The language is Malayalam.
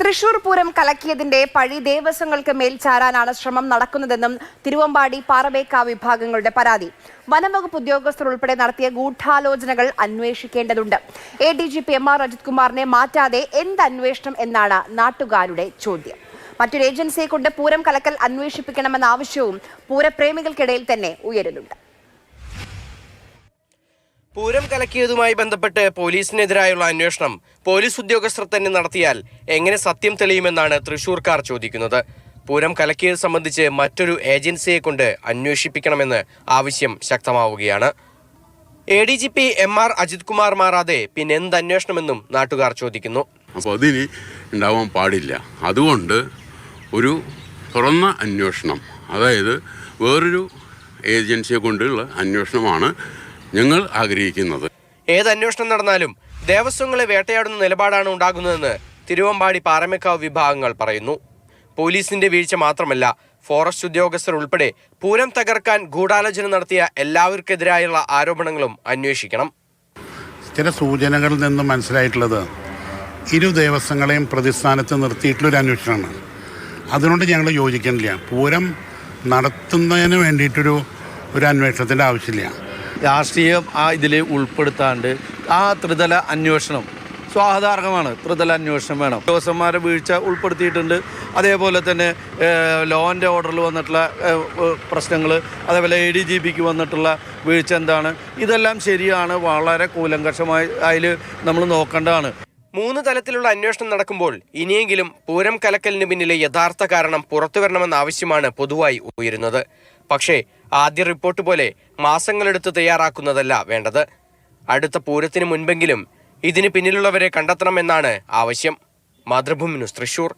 തൃശൂർ പൂരം കലക്കിയതിന്റെ പഴി ദേവസ്വങ്ങൾക്ക് മേൽ ചാരാനാണ് ശ്രമം നടക്കുന്നതെന്നും തിരുവമ്പാടി പാറമേക്കാവ് വിഭാഗങ്ങളുടെ പരാതി. വനംവകുപ്പ് ഉദ്യോഗസ്ഥർ ഉൾപ്പെടെ നടത്തിയ ഗൂഢാലോചനകൾ അന്വേഷിക്കേണ്ടതുണ്ട്. A D G P M R Ajith കുമാറിനെ മാറ്റാതെ എന്ത് അന്വേഷണം എന്നാണ് നാട്ടുകാരുടെ ചോദ്യം. മറ്റൊരു ഏജൻസിയെ കൊണ്ട് പൂരം കലക്കൽ അന്വേഷിപ്പിക്കണമെന്ന ആവശ്യവും പൂരപ്രേമികൾക്കിടയിൽ തന്നെ ഉയരുന്നുണ്ട്. പൂരം കലക്കിയതുമായി ബന്ധപ്പെട്ട് പോലീസിനെതിരായുള്ള അന്വേഷണം പോലീസ് ഉദ്യോഗസ്ഥർ തന്നെ നടത്തിയാൽ എങ്ങനെ സത്യം തെളിയുമെന്നാണ് തൃശൂർക്കാർ ചോദിക്കുന്നത്. പൂരം കലക്കിയത് സംബന്ധിച്ച് മറ്റൊരു ഏജൻസിയെ കൊണ്ട് അന്വേഷിപ്പിക്കണമെന്ന് ആവശ്യം ശക്തമാവുകയാണ്. A D G P M R Ajith Kumar മാറാതെ പിന്നെ എന്ത് അന്വേഷണമെന്നും നാട്ടുകാർ ചോദിക്കുന്നു. അപ്പോൾ അതിന് ഉണ്ടാവാൻ പാടില്ല. അതുകൊണ്ട് ഒരു തുറന്ന അന്വേഷണം അതായത് വേറൊരു ഏജൻസിയെ കൊണ്ടുള്ള അന്വേഷണമാണ് ഞങ്ങൾ ആഗ്രഹിക്കുന്നത്. ഏത് അന്വേഷണം നടന്നാലും ദേവസ്വങ്ങളെ വേട്ടയാടുന്ന നിലപാടാണ് ഉണ്ടാകുന്നതെന്ന് തിരുവമ്പാടി പാറമേക്കാവ് വിഭാഗങ്ങൾ പറയുന്നു. പോലീസിന്റെ വീഴ്ച മാത്രമല്ല ഫോറസ്റ്റ് ഉദ്യോഗസ്ഥർ ഉൾപ്പെടെ പൂരം തകർക്കാൻ ഗൂഢാലോചന നടത്തിയ എല്ലാവർക്കെതിരായുള്ള ആരോപണങ്ങളും അന്വേഷിക്കണം. ചില സൂചനകളിൽ നിന്ന് മനസ്സിലായിട്ടുള്ളത് ഇരു ദേവസ്വങ്ങളെയും പ്രതിസ്ഥാനത്ത് നിർത്തിയിട്ടുള്ളൊരു അന്വേഷണമാണ്. അതിനോട് ഞങ്ങൾ യോജിക്കുന്നില്ല. പൂരം നടത്തുന്നതിന് വേണ്ടിയിട്ടൊരു ഒരു അന്വേഷണത്തിന്റെ ആവശ്യമില്ല. രാഷ്ട്രീയം ആ ഇതിൽ ഉൾപ്പെടുത്താണ്ട് ആ ത്രിതല അന്വേഷണം സ്വാഗതാർഹമാണ്. ത്രിതല അന്വേഷണം വേണം. ഉദ്യോഗസ്ഥന്മാരെ വീഴ്ച ഉൾപ്പെടുത്തിയിട്ടുണ്ട്. അതേപോലെ തന്നെ ലോ ഓർഡറിൽ വന്നിട്ടുള്ള പ്രശ്നങ്ങൾ അതേപോലെ എ ഡി ജി പിക്ക് വന്നിട്ടുള്ള വീഴ്ച എന്താണ്? ഇതെല്ലാം ശരിയാണ്. വളരെ കൂലങ്കഷമായി അതിൽ നമ്മൾ നോക്കേണ്ടതാണ്. മൂന്ന് തലത്തിലുള്ള അന്വേഷണം നടക്കുമ്പോൾ ഇനിയെങ്കിലും പൂരം കലക്കലിന് പിന്നിലെ യഥാർത്ഥ കാരണം പുറത്തുവരണമെന്ന ആവശ്യമാണ് പൊതുവായി ഉയരുന്നത്. പക്ഷേ ആദ്യ റിപ്പോർട്ട് പോലെ മാസങ്ങളെടുത്ത് തയ്യാറാക്കുന്നതല്ല വേണ്ടത്. അടുത്ത പൂരത്തിന് മുൻപെങ്കിലും ഇതിന് പിന്നിലുള്ളവരെ കണ്ടെത്തണമെന്നാണ് ആവശ്യം. മാതൃഭൂമി ന്യൂസ് തൃശൂർ.